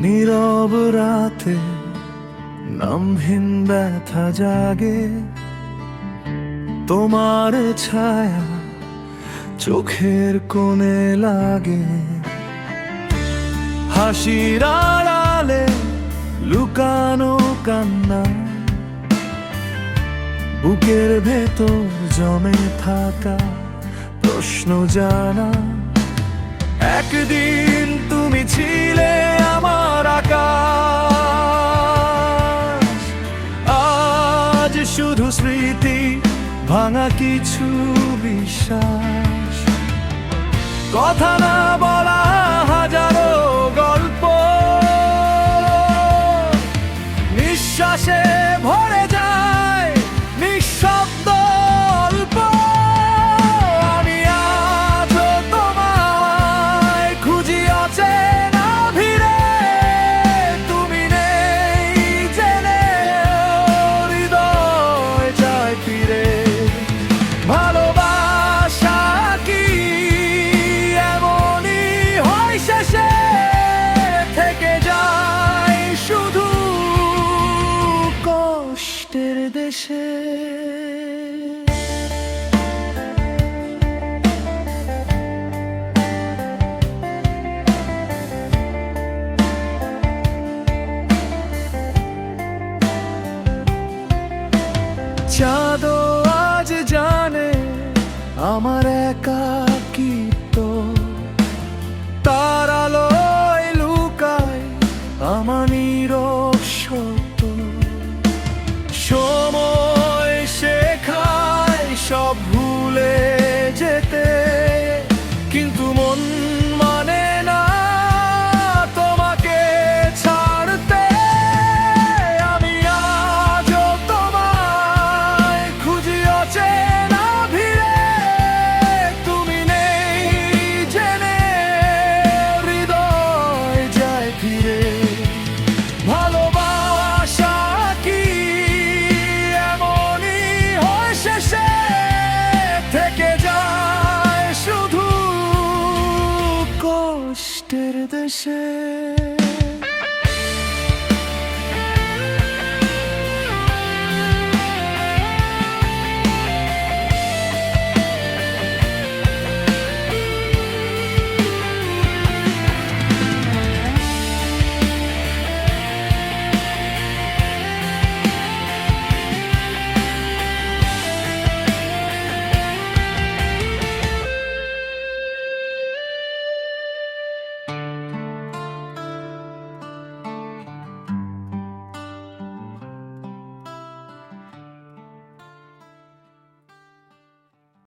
নীরব রাতে নামহীন ব্যথা জাগে। তোমার ছায়া চোখের কোণে লাগে। হাসির আড়ালে লুকানো কান্না। বুকের ভেতর জমে থাকা প্রশ্ন জানা। একদিন তুমি ছিলে আমার স্মৃতি ভাঙা কিছু বিশ্বাস। কথা না বলা হাজারো গল্প। নিঃশ্বাসে ভরে চাঁদো আজ জানে আমার একা তো তার আলোয় লুকায় আমার নীরব সত্য Sanchez.